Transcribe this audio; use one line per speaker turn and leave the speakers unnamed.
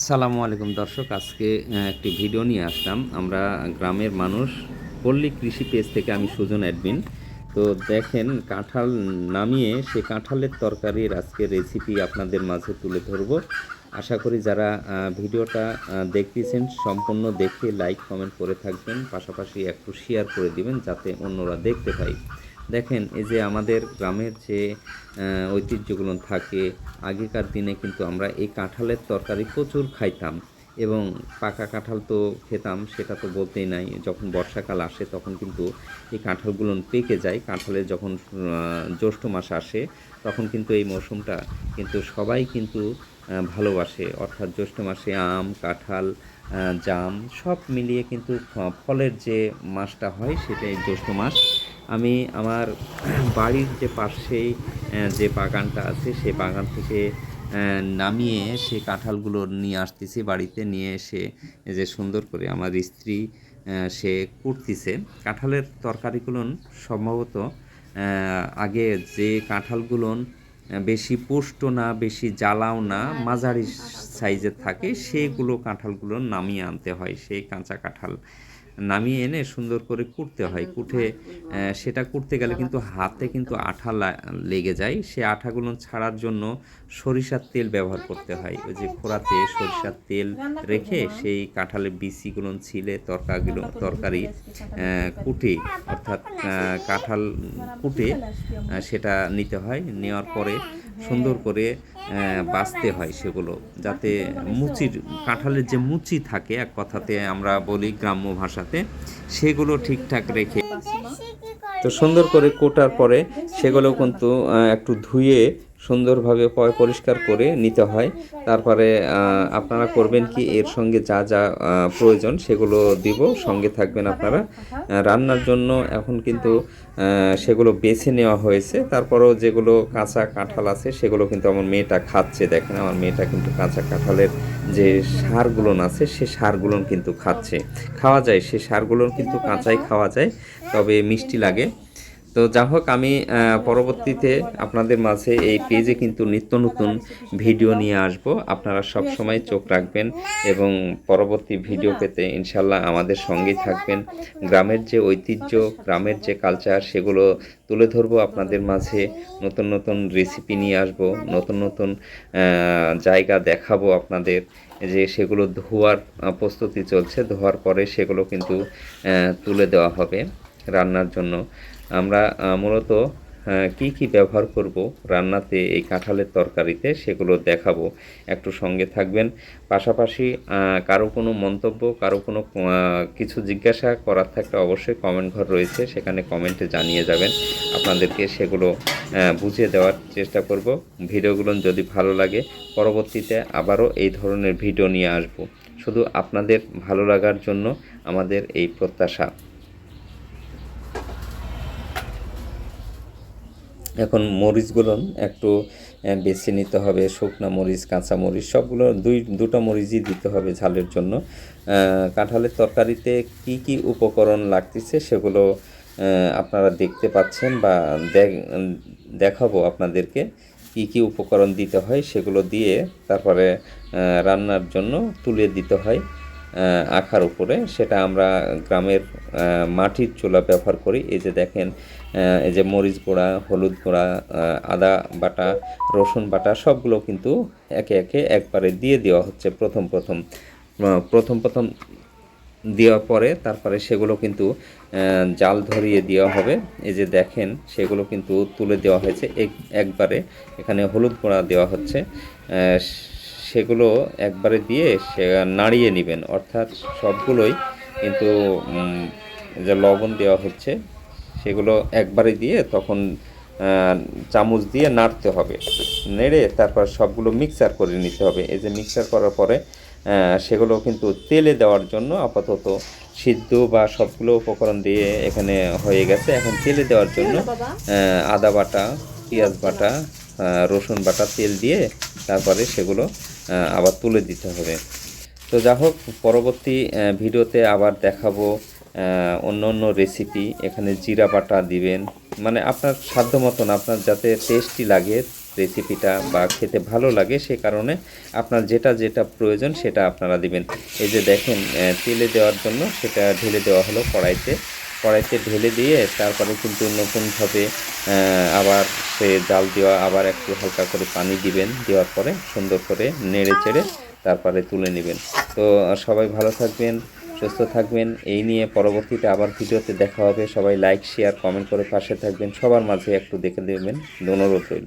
সালামু আলাইকুম দর্শক, আজকে একটি ভিডিও নিয়ে আসলাম। আমরা গ্রামের মানুষ, পল্লী কৃষি পেজ থেকে আমি সুজন অ্যাডমিন। তো দেখেন, কাঁঠাল নামিয়ে সে কাঁঠালের তরকারির আজকে রেসিপি আপনাদের মাঝে তুলে ধরবো। আশা করি যারা ভিডিওটা দেখতেছেন, সম্পূর্ণ দেখে লাইক কমেন্ট করে থাকবেন। পাশাপাশি একটু শেয়ার করে দিবেন, যাতে অন্যরা দেখতে পায়। দেখেন, এই যে আমাদের গ্রামের যে ঐতিহ্যগুলো থাকে, আগেকার দিনে কিন্তু আমরা এই কাঁঠালের তরকারি প্রচুর খাইতাম এবং পাকা কাঁঠাল তো খেতাম, সেটা তো বলতেই নাই। যখন বর্ষাকাল আসে, তখন কিন্তু এই কাঁঠালগুলো পেকে যায়। কাঁঠালের যখন জ্যৈষ্ঠ মাস আসে, তখন কিন্তু এই মৌসুমটা কিন্তু সবাই কিন্তু ভালোবাসে। অর্থাৎ জ্যৈষ্ঠ মাসে আম, কাঁঠাল জাম সব মিলিয়ে কিন্তু ফলের যে মাসটা হয়, সেটাই জ্যৈষ্ঠ মাস। আমি আমার বাড়ির যে পাশেই যে বাগানটা আছে সেই বাগান থেকে নামিয়ে সেই কাঁঠালগুলো নিয়ে আসতেছি বাড়িতে। নিয়ে এসে যে সুন্দর করে আমার স্ত্রী সে কুটতিছে। কাঁঠালের তরকারিগুলো সম্ভবত আগে যে কাঁঠালগুলো বেশি পুষ্ট না বেশি জ্বালাও না মাঝারি সাইজের থাকে সেগুলো কাঁঠালগুলো নামিয়ে আনতে হয় সেই কাঁচা কাঁঠাল। নামিয়ে এনে সুন্দর করে কুটতে হয়। কুটে সেটা কুটতে গেলে কিন্তু হাতে কিন্তু আঠা লা- লেগে যায়। সে আঠাগুলো ছাড়ার জন্য সরিষার তেল ব্যবহার করতে হয়। ওই যে খোড়াতে সরিষার তেল রেখে সেই কাঁঠালের বিচিগুলো ছিলে তরকারিগুলো তরকারি কুটে অর্থাৎ কাঁঠাল কুটে সেটা নিতে হয়। নেওয়ার পরে সুন্দর করে বাছতে হয় সেগুলো যাতে মুচির কাঁঠালের যে মুচি থাকে এক কথাতে আমরা বলি গ্রাম্য ভাষাতে সেগুলো ঠিকঠাক রেখে তো সুন্দর করে কোটার পরে সেগুলো কিন্তু একটু ধুয়ে সুন্দরভাবে পয় পরিষ্কার করে নিতে হয়। তারপরে আপনারা করবেন কি, এর সঙ্গে যা যা প্রয়োজন সেগুলো দিব, সঙ্গে থাকবেন আপনারা। রান্নার জন্য এখন কিন্তু সেগুলো বেছে নেওয়া হয়েছে। তারপরেও যেগুলো কাঁচা কাঁঠাল আছে, সেগুলো কিন্তু আমার মেয়েটা খাচ্ছে। দেখেন, আমার মেয়েটা কিন্তু কাঁচা কাঁঠালের যে সারগুলো আছে, সে সারগুলো কিন্তু খাচ্ছে। খাওয়া যায়, সে সারগুলো কিন্তু কাঁচাই খাওয়া যায়, তবে মিষ্টি লাগে। তো যা হোক, আমি পরবর্তীতে আপনাদের মাঝে এই পেজে কিন্তু নিত্য নতুন ভিডিও নিয়ে আসব। আপনারা সব সময় চোখ রাখবেন এবং পরবর্তী ভিডিও পেতে ইনশাল্লাহ আমাদের সঙ্গেই থাকবেন। গ্রামের যে ঐতিহ্য, গ্রামের যে কালচার সেগুলো তুলে ধরবো আপনাদের মাঝে। নতুন নতুন রেসিপি নিয়ে আসব, নতুন নতুন জায়গা দেখাবো আপনাদের। যে সেগুলো ধোয়ার প্রস্তুতি চলছে, ধোয়ার পরে সেগুলো কিন্তু তুলে দেওয়া হবে রান্নার জন্য। আমরা মূলত কি কি ব্যবহার করব রান্নাতে এই কাঁঠালের তরকারিতে সেগুলো দেখাবো। একটু সঙ্গে থাকবেন। পাশাপাশি কারও কোনো মন্তব্য, কারও কোনো কিছু জিজ্ঞাসা করার থাকলে অবশ্যই কমেন্ট ঘর রয়েছে, সেখানে কমেন্টে জানিয়ে যাবেন। আপনাদেরকে সেগুলো বুঝিয়ে দেওয়ার চেষ্টা করব। ভিডিওগুলো যদি ভালো লাগে, পরবর্তীতে আবারও এই ধরনের ভিডিও নিয়ে আসব। শুধু আপনাদের ভালো লাগার জন্য আমাদের এই প্রত্যাশা। এখন মরিচগুলো একটু বেছে নিতে হবে, শুকনো মরিচ, কাঁচা মরিচ, সবগুলো দুই, দুটো মরিচই দিতে হবে ঝালের জন্য। কাঁঠালের তরকারিতে কি কি উপকরণ লাগতেছে সেগুলো আপনারা দেখতে পাচ্ছেন বা দেখ- দেখাবো আপনাদেরকে কি কি উপকরণ দিতে হয় সেগুলো দিয়ে তারপরে রান্নার জন্য তুলে দিতে হয় আখার উপরে। সেটা আমরা গ্রামের মাটির চুলা ব্যবহার করি। এই যে দেখেন এই যে মরিচ গুঁড়া, হলুদ গুঁড়া আদা বাটা, রসুন বাটা, সবগুলো কিন্তু একে একে একবারে দিয়ে দেওয়া হচ্ছে প্রথম প্রথম। প্রথম প্রথম দেওয়ার পরে তারপরে সেগুলো কিন্তু জাল ধরিয়ে দেওয়া হবে। এই যে দেখেন, সেগুলো কিন্তু তুলে দেওয়া হয়েছে। এক- একবারে এখানে হলুদ গুঁড়া দেওয়া হচ্ছে। সেগুলো একবারে দিয়ে সে নাড়িয়ে নেবেন। অর্থাৎ সবগুলোই কিন্তু যে লবণ দেওয়া হচ্ছে। সেগুলো একবারে দিয়ে তখন চামচ দিয়ে নাড়তে হবে। নেড়ে তারপর সবগুলো মিক্সার করে নিতে হবে। এই যে মিক্সার করার পরে সেগুলো কিন্তু তেলে দেওয়ার জন্য আপাতত সিদ্ধ বা সবগুলো উপকরণ দিয়ে এখানে হয়ে গেছে। এখন তেলে দেওয়ার জন্য আদা বাটা পেঁয়াজ বাটা রসুন বাটা তেল দিয়ে তারপরে সেগুলো আবার তুলে দিতে হবে। তো যা হোক পরবর্তী ভিডিওতে আবার দেখাবো। অন্য অন্য রেসিপি এখানে জিরা বাটা দিবেন। মানে আপনার সাধ্য মতন, আপনার যাতে টেস্টি লাগে রেসিপিটা বা খেতে ভালো লাগে সে কারণে আপনার যেটা যেটা প্রয়োজন সেটা আপনারা দিবেন। এই যে দেখেন তেলে দেওয়ার জন্য সেটা ঢেলে দেওয়া হলো কড়াইতে। কড়াইতে ঢেলে দিয়ে তারপরে কিন্তু নতুনভাবে আবার সে জাল দেওয়া, আবার একটু হালকা করে পানি দিবেন। দেওয়ার পরে সুন্দর করে নেড়ে চেড়ে তারপরে তুলে নেবেন। তো সবাই ভালো থাকবেন। সুস্থ থাকবেন। এই নিয়ে পরবর্তীতে আবার ভিডিওতে দেখা হবে। সবাই লাইক শেয়ার কমেন্ট করে পাশে থাকবেন। সবার মাঝে একটু দেখে দেবেন। অনুরোধ রইল।